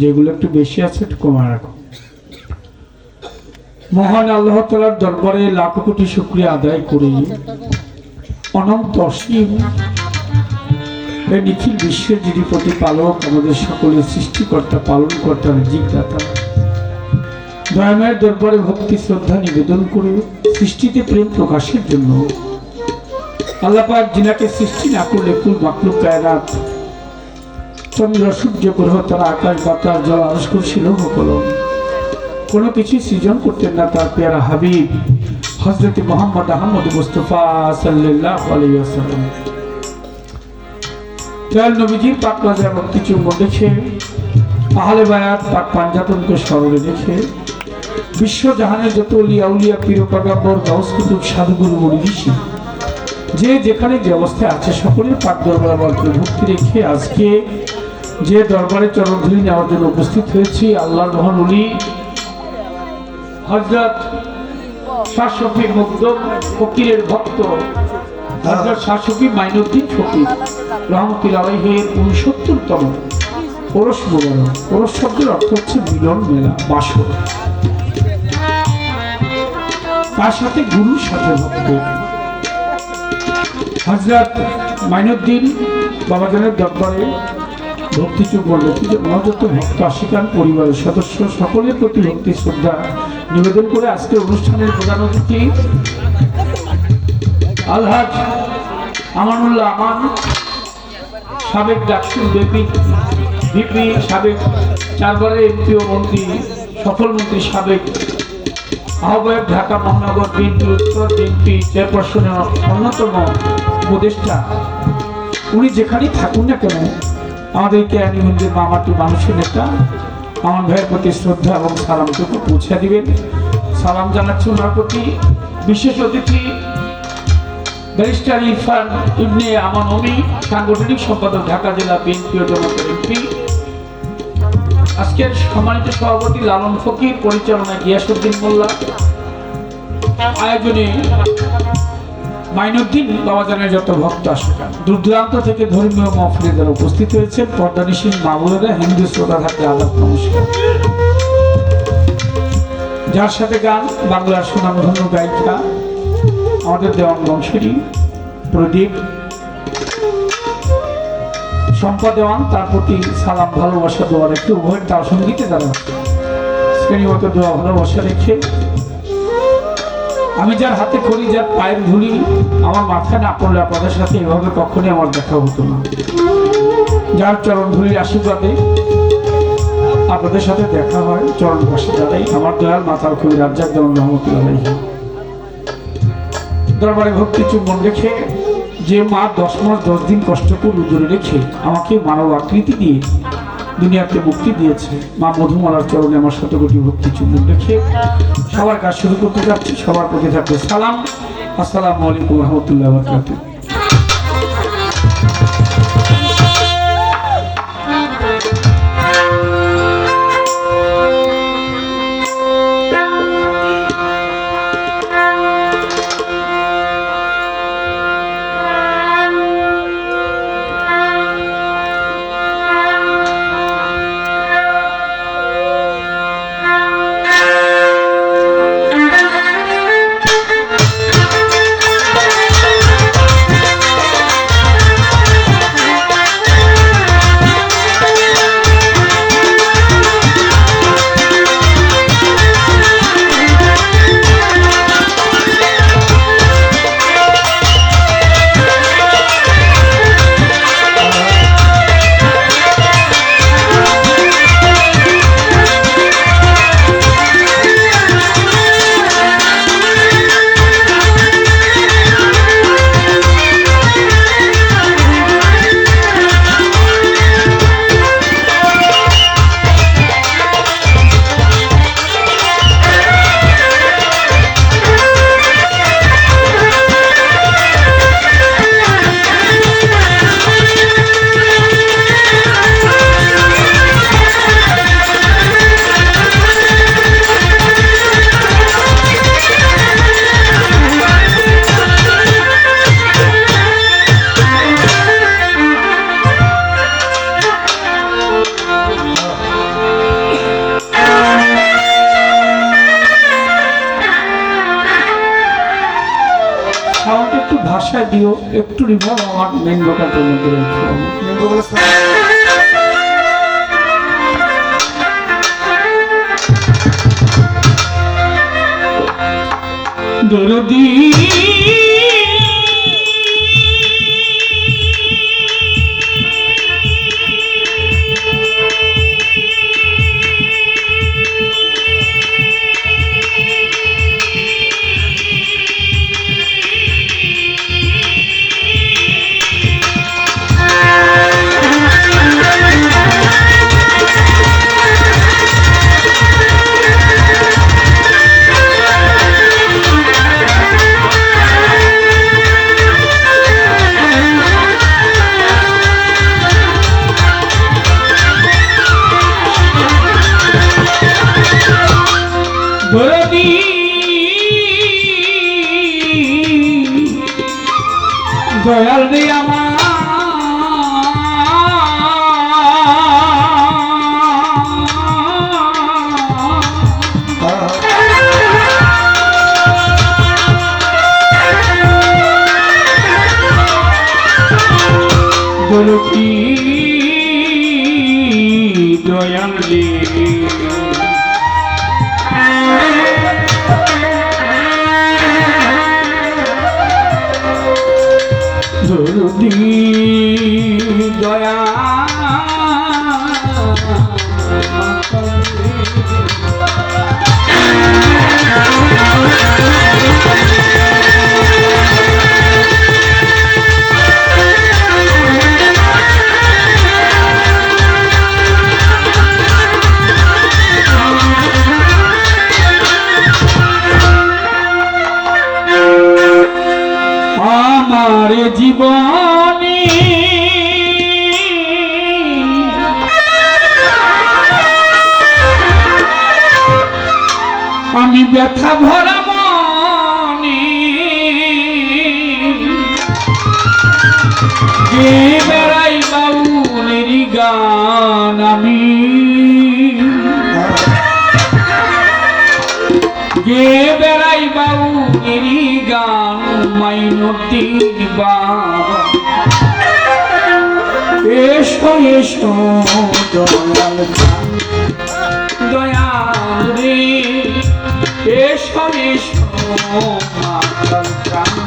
যেগুলো একটু বেশি আছে, একটু কমা রাখো। মহান আল্লাহ তালার দরবারে লাখ কোটি শুক্রিয়া আদায় করি। অনন্ত অসীম এই নিখিল বিশ্বের যিনি প্রতিপালক, আমাদের সকলের সৃষ্টিকর্তা, পালনকর্তা জিজ্ঞাতা দয়াময়ের দরবারে ভক্তি, শ্রদ্ধা, নিবেদন করে সৃষ্টিতে প্রেম প্রকাশের জন্য। আল্লাপাক জিনাকে সৃষ্টি না করলে কুল মাকলুক কায়নাত চন্দ্র সূর্য গ্রহ আকাশ বাতাস জল আরস্কর ছিল কলম কোনো কিছু সৃজন করতেন না তার পেয়ারা হাবিব হজরত মোহাম্মদ আহমদ মুস্তফা সাল্লাহ নবীজির পাক দেখে আহলে বায়াত পাঞ্জাতনকে স্মরণে দেখে বিশ্ব জাহানের যত উলিয়া উলিয়া, পীর গাউস কুতুব, সাধুগুরু ঋষি, যে যেখানে যে অবস্থায় আছে, সকলের পাক দরবার ভক্তি রেখে আজকে যে দরবারে চরণধুলি নেওয়ার জন্য উপস্থিত হয়েছি আল্লাহর মহান উলি হজরত শাসফি মুগ্ধ ফকিরের ভক্ত হজরত শাসফি মাইনুদ্দিন ফকির রহমতুল আলহের উনসত্তরতম পরশ মোবারক পরশ শব্দের অর্থ হচ্ছে মিলন মেলা, বাসর। তার সাথে গুরুর সাথে ভক্ত। হজরত মাইনুদ্দিন বাবাজানের দরবারে ভক্তি পরিবারের সদস্য সকলের প্রতি ভক্তি শ্রদ্ধা নিবেদন করে আজকের অনুষ্ঠানের প্রধান অতিথি আলহাজ আমানুল্লাহ আমান সাবেক ডাকসুর বেপি সাবেক চারবারের এমপি ও মন্ত্রী সফল মন্ত্রী সাবেক আহ্বায়ক ঢাকা মহানগর বিএনপি উত্তর বিএনপি চেয়ারপারসনের অন্যতম উপদেষ্টা উনি যেখানেই থাকুন না কেন আমাদের কেরানীগঞ্জের মামাটি মানুষের নেতা আমার ভাইয়ের প্রতি শ্রদ্ধা এবং সালামটুকু পৌঁছে দিবেন, সালাম জানাচ্ছি ওনার প্রতি। বিশেষ অতিথি, ব্যারিস্টার ইরফান ইবনে আমান অমি সাংগঠনিক সম্পাদক ঢাকা জেলা বিএনপি ও জনতার এমপি। আজকের সম্মানিত সভাপতি লালন ফকির, পরিচালনায় গিয়াসুদ্দিন মোল্লা। আয়োজনে মাইনুদ্দিন বাবাজানের যত ভক্ত আসেন দূর দূরান্ত থেকে ধর্মীয় মহফিলে যারা উপস্থিত হয়েছেন পর্দানিসীন মামুলেরা হিন্দু শ্রোতা থাকলে আলাপ নমস্কার। যার সাথে গান, বাংলার সুনামধন্য গায়িকা, আমাদের দেওয়ান বংশেরই প্রদীপ সম্পা দেওয়ান, তার প্রতি সালাম, ভালোবাসা দেওয়ার একটু উভয়ের তার সঙ্গীতে তারা শ্রেণীমতো দেওয়া ভালোবাসা রেখে আমি যার হাতে করি যার পায়ের ধুলি, আমার মাথায় না পড়লে আপনাদের সাথে এভাবে কখনোই আমার দেখা হতো না। যার চরণ ধুলির আশীর্বাদে আপনাদের সাথে দেখা হয়, চরণ পাশে দাঁড়াই। আমার দয়াল মাতার কবি রাজ্জাক দেওয়ান রহমতুল্লাহ দরবারে ভক্তি চুম্বন রেখে, যে মা দশ মাস দশ দিন কষ্ট করে উদরে রেখে আমাকে মানব আকৃতি দিয়ে দুনিয়াকে মুক্তি দিয়েছে। মা মধুমালার চরণে আমার শত কোটি ভক্তি চুম্বন রেখে সবার কাজ শুরু করতে যাচ্ছি, সবার প্রতি থাকবে সালাম। আসসালামু আলাইকুম রহমতুল্লাহ বরকাতুহ। একটু ভাষা দিও একটু রিভাব আমার মেন তুমি দরদি দরদি দয়াল রে আমার দরদি দয়াল এসো দয়াল দয়াল রে এসো এসো মাতাল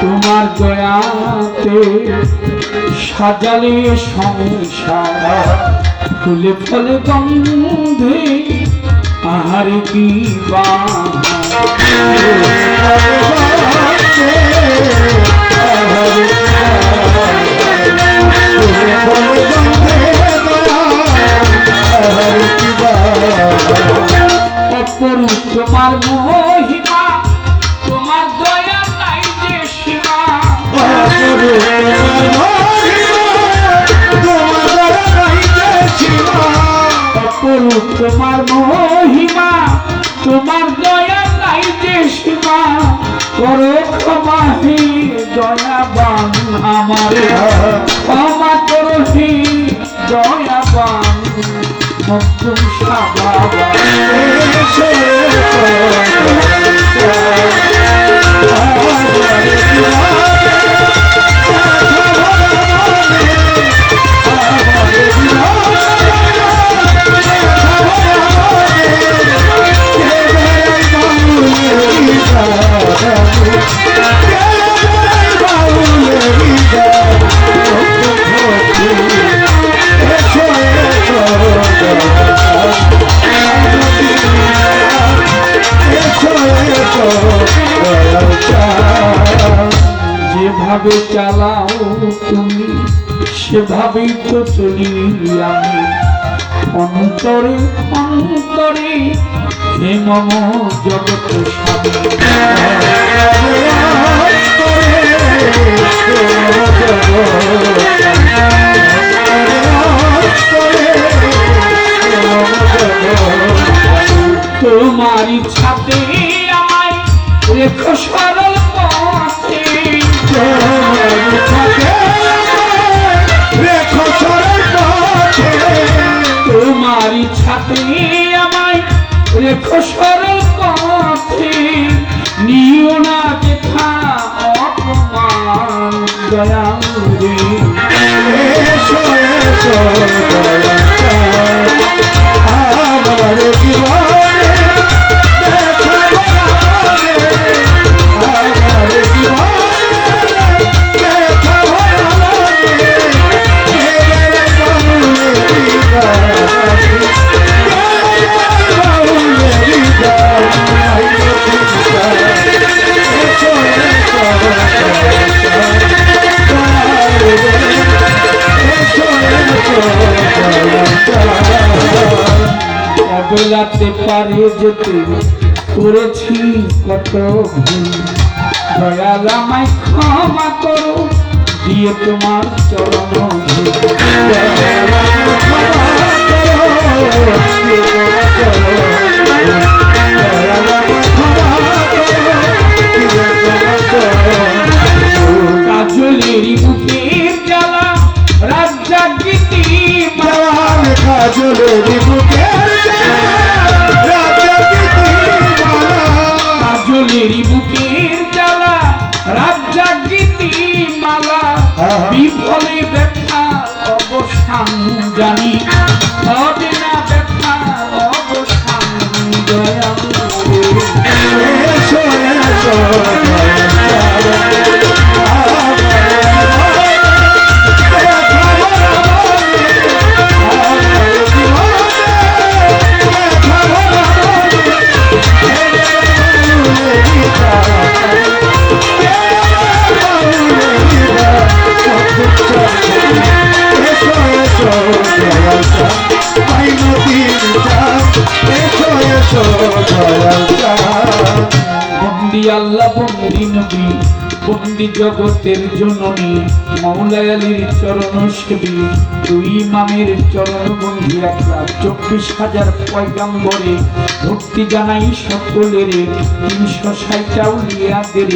তোমার দয়াতে সাজালে সংসার ফুলে ফলে গন্ধে আহারে কি বা অপরূপ তোমার মহিমা, তোমার দয়া নাই যে সীমা। অপরূপ তোমার মহিমা, তোমার দয়া নাই যে সীমা। করো ক্ষমা হে আমার। ক্ষমা করো হে সাবা চলি অন্তরে অন্তরে হে মম জগৎ তোমার ইচ্ছাতে আমায় রেখো সরল ইচ্ছাতে আমায় রেখো সরল পথে। অপমান দয়া বদলাতে পারে যেতে করেছি কত ভুল দয়াল আমায় ক্ষমা করো দিয়ে তোমার চরণ ধুল। দয়াল আমায় ক্ষমা করো, দিয়ে বিফলে ব্যথা অবস্থান জানি বন্দি জগতের জননী মৌলায়ালির চরণ সেবী দুই ইমামের চরণ বন্ধি একলা চব্বিশ হাজার পয়গাম্বরে ভক্তি জানাই সকলের, তিনশো ষাটটাও লিয়াদের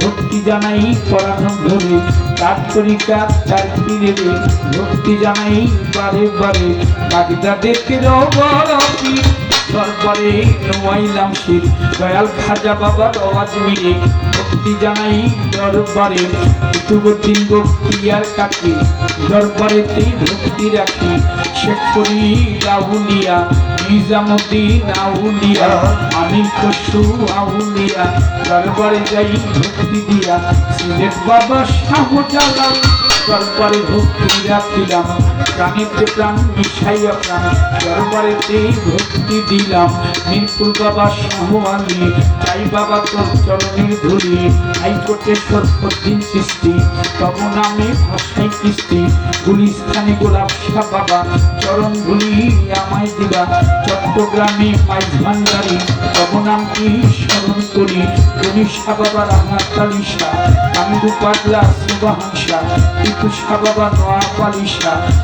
ভক্তি জানাই পরাণ ধরে তার তরিকা তার পীরের ভক্তি জানাই বারে বারে। বাগদাদের বড় পীর, দরবারে নোয়াইলাম শির। দয়াল খাজা বাবার আওয়াজ মিলে ভক্তি জানাই দরবারে। কুতুবুদ্দিন বক্তিয়ার কাকে দরবারেতে ভক্তি রাখি। শেখ করি রাহুলিয়া নিজামুদ্দিন আউলিয়া, আমির খসরু আউলিয়া, দরবারে যাই ভক্তি দিয়া। সিলেট বাবা শাহজালাল, দরবারে ভক্তি রাখিলাম। প্রাণীতে প্রাণ মিশাইয়া প্রাণ দরবারেতে ভক্তি দিলাম। মিরপুর বাবা আলী চাই বাবা তোর চরণের ধরি হাইকোর্টে সর্বদিন সৃষ্টি। তব নামে ভাষাই কিস্তি গুলিস্থানে গোলাপ শাহ বাবা, চরণ ধুলি আমায় দিবা। চট্টগ্রামে মাইজ ভান্ডারি নাম কি স্মরণ করি? গণিশা বাবা রাহাত আলিশা কান্দু পাগলা সুবাহাংসা টিপু বাবা নোয়াপালিশা মারিক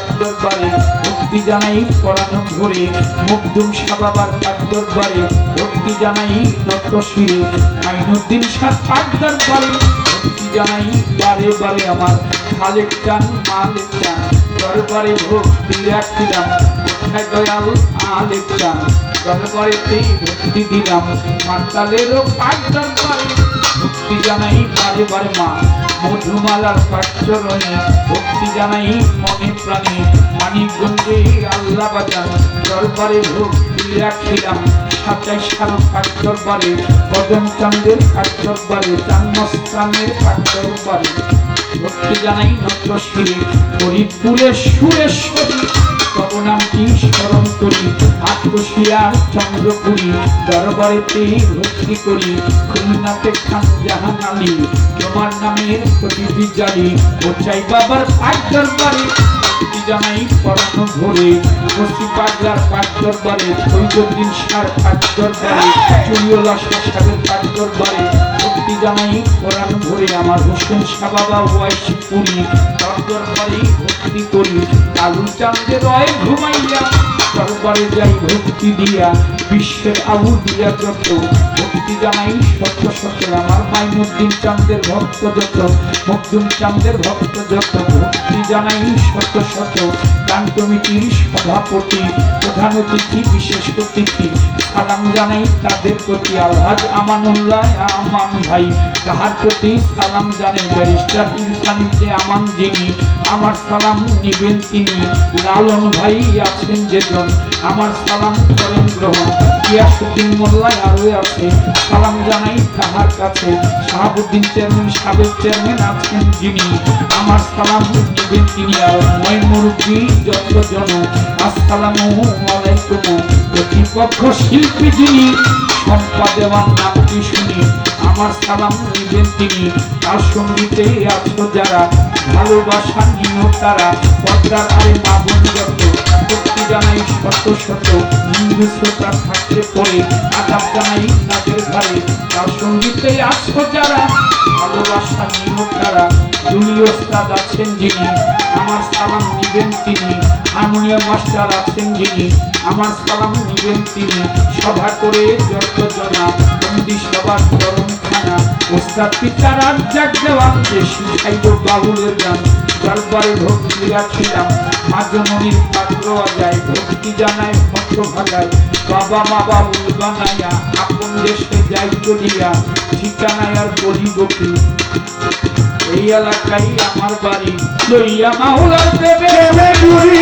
দরবারে ভক্তি জানাই পরাণ ভরে মুগ্ধুম শাহ বাবার কাঠ দরবারে ভক্তি জানাই দত্ত শিরে আইনুদ্দিন শাহ কাঠ দরবারে ভক্তি জানাই বারে বারে আমার খালেক চান মালিক চান দরবারে ভক্তি রাখিলাম দয়াল আলেক চান দরবারেতেই ভক্তি দিলাম, মাতালেরও পাঠ দরবারে। ভক্তি জানাই বারে মা। মধুমালার পাঠচরণে ভক্তি জানাই মনে প্রাণে। মানিকগঞ্জে আল্লাহ বাজার, দরবারে ভক্তি রাখিলাম। সাতাই সার পাঠ দরবারে কদম চান্দের পাঠ দরবারে চান্মস্তানের পাঠ দরবারে ভক্তি জানাই নত্র শিরে ফরিদপুরের সুরেশ্বরী। তব স্মরণ করি আত্মশিয়ার চন্দ্রপুরী দরবারেতে ভক্তি করি, খুলনাতে খান জাহান আলী, তোমার নামের প্রতিটি জালি ও চাই বাবার পাঠ দরবারে জানাই পড়ানো ভরে বস্তি পাগলার পাঠ দরবারে ফৈজুদ্দিন সার পাঠ দরবারে চুরিওলা সাহেবের পাঠ দরবারে ভক্তি জানাই কোরআন ভরে আমার হোসেন শাহ বাবা ওয়াইশ পুরী তার দরবারে ভক্তি করি কালু চাঁদে রয় ঘুমাইয়া, দরবারে যাই ভক্তি দিয়া, বিশ্বের আবু দিয়া যত। ভক্তি জানাই সত্য সত্য, আমার মাইনুদ্দিন চাঁদের ভক্ত যত মকদুম চাঁদের ভক্ত যত। ভক্তি জানাই সত্য সত্য গান কমিটির সভাপতি প্রধান অতিথি, বিশেষ অতিথি। সালাম জানাই তাদের প্রতি আলহাজ আমানুল্লাহ, আমান ভাই। তাহার প্রতি সালাম জানেন ব্যারিস্টার ইনসানিতে আমান যিনি। আমার সালাম নিবেন তিনি। লালন ভাই আছেন যেজন। আমার সালাম করেন গ্রহণ। গিয়াসুদ্দিন মোল্লাই আরও আছে। সালাম জানাই তাহার কাছে। শাহাবুদ্দিন চেয়ারম্যান, সাবেক চেয়ারম্যান আছেন যিনি। আমার সালাম নিবেন তিনি। আর মই মুরব্বী যতজন। আসসালামু আলাইকুম। প্রতিপক্ষ শিল্পী যিনি সম্পা দেওয়ার নামটি শুনি। আমার সালাম নিবেন তিনি। তার সঙ্গীতে আছো যারা। ভালোবাসা নিও তারা পদ্মার আরে মা বোন যত, ভক্তি জানাই শত শত, হিন্দু শ্রোতা থাকতে পড়ে, আদাব জানাই তাদের ঘরে, তার সঙ্গীতে আছো যারা ভালোবাসা নিও তারা জুলিও ওস্তাদ আছেন যিনি, আমার সালাম নিবেন তিনি, হারমোনিয়াম মাস্টার আছেন যিনি, আমার সালাম নিবেন তিনি, সভা করে যত জনা, বন্দি সবার চরম খানা ওস্তাদ পিতার আজ্জাক দেওয়ান যে শিখাইল বাবুলের গান। দরবারে ভক্তি রাখিলাম মা জননীর পাত্র যায় ভক্তি জানায় ভক্ত ভাগায়। বাবা মা বাবুল বানাইয়া, আপন দেশে যাই চলিয়া, ঠিকানায় আর বলি গোপী এই এলাকায় আমার বাড়ি লইয়া মাওলার দেবে। ঘুরি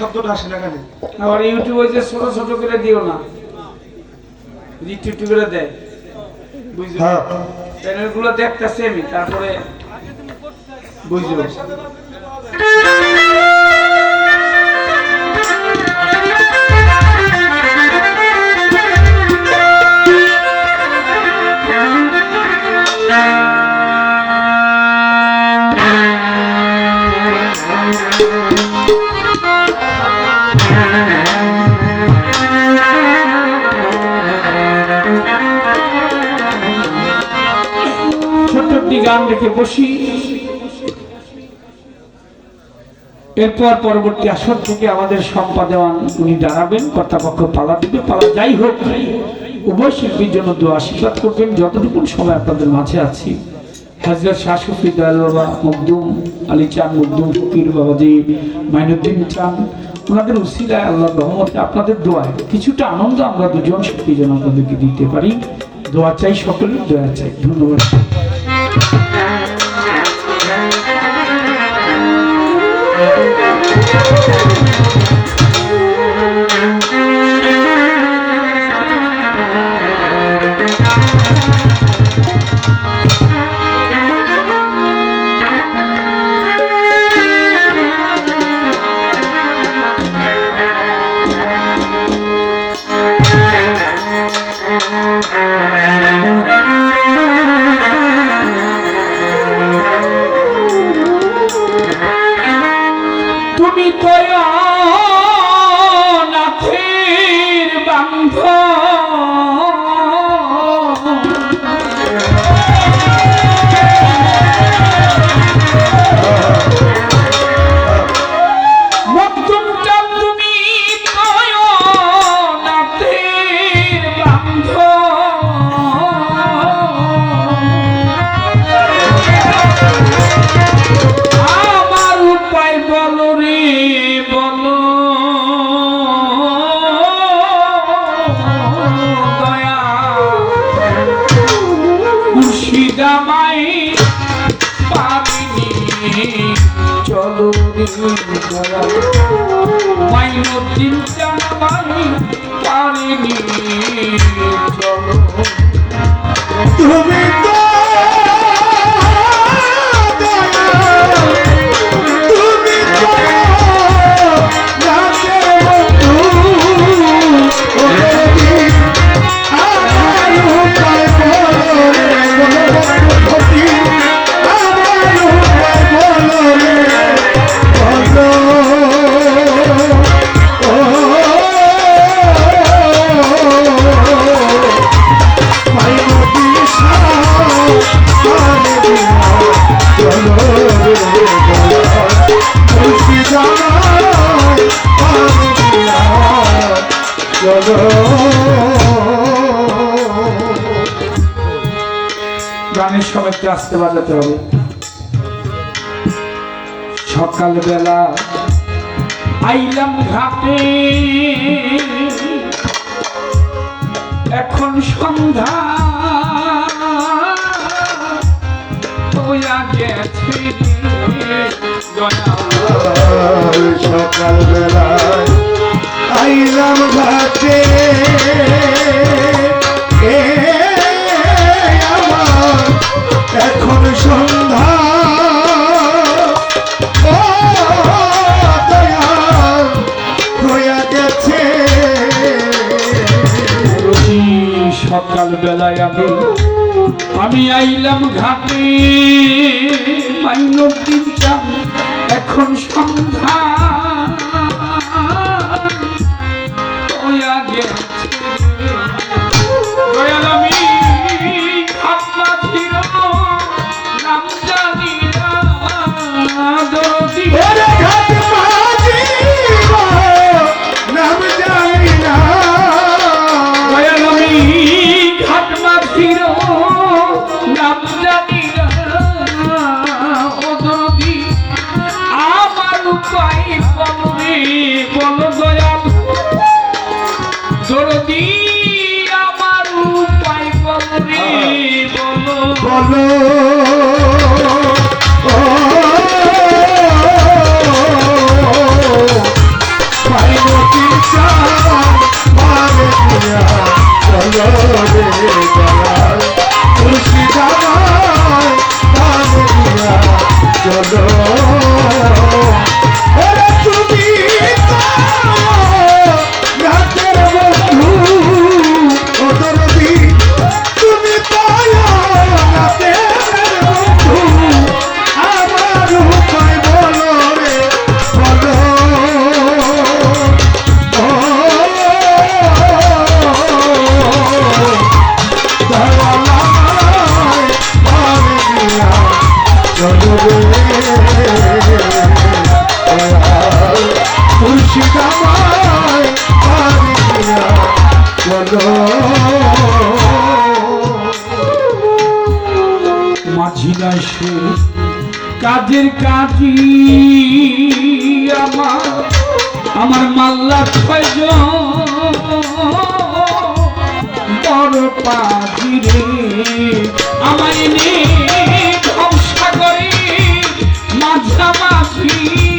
শব্দটা আসে না কেন আবার ইউটিউবে যে ছোট ছোট করে দিও না। রিটুটু করে দেয়। বুঝলি? চ্যানেলগুলো দেখতেছি আমি তারপরে বুঝলো। একটি গান রেখে বসি। এরপর পরবর্তী আসর থেকে আমাদের সম্পা দেওয়ান উনি দাঁড়াবেন, কর্তাপক্ষ পালা দিবে, পালা যাই হোক, উভয় শিল্পীর জন্য দু আশীর্বাদ করবেন। যতটুকু সময় আপনাদের মাঝে আছি, হাজরত শাসুফি দয়াল বাবা মকদুম আলী চান মকদুম ফকির বাবাজি মাইনুদ্দিন চান ওনাদের উসিলায় আল্লাহ রহমতে আপনাদের দোয়ায় কিছুটা আনন্দ আমরা দুজন শিল্পী যেন আপনাদেরকে দিতে পারি। দোয়া চাই সকলের, দোয়া চাই। ধন্যবাদ। সিদামাই পাবিনি চলো মাইনো চিন্তা মাই পারিনি চলো গানের সবাইকে আসতে বাজাতে হবে। সকালবেলা আইলাম ঘাটে। এখন সন্ধ্যা। হইয়া গেছে সকালবেলায় আইলাম ঘাটে। এ এখন সন্ধ্যা। সকাল বেলায় আমি আমি আইলাম ঘাটে। মাইনর এখন সন্ধ্যা। কাজের কাজী আমার আমার মাল্লা ছয়জন বড় পাখি রে আমার নিয়ে সাগরে মাঝামাঝি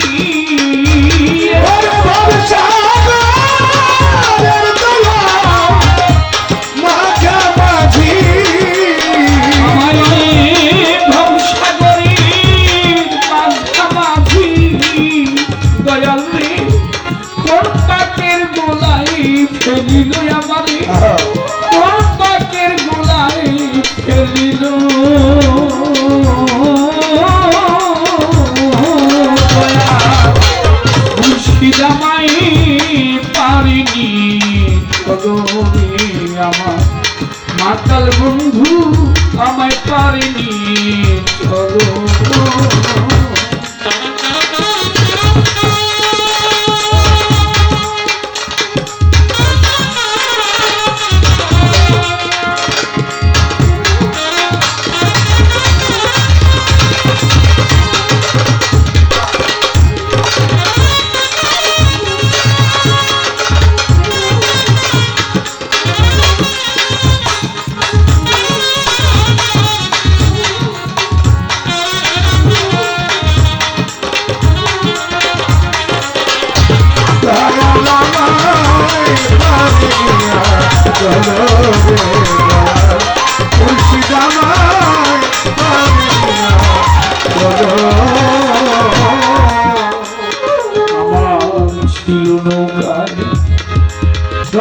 জামাই পারিনি তবে আমার মাতাল বন্ধু আমায় পারিনি। চলো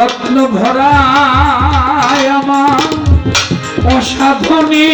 যত্ন ভরা আমার অসাধনী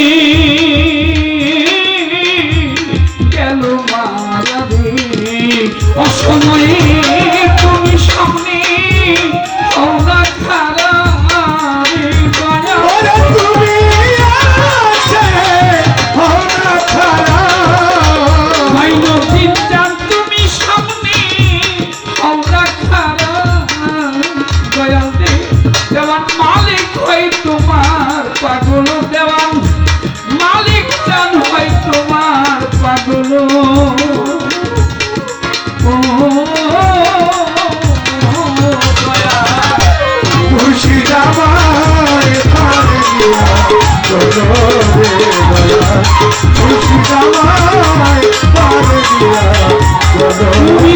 মুর্শিদাবাদ মুর্শিদাবাদ তুমি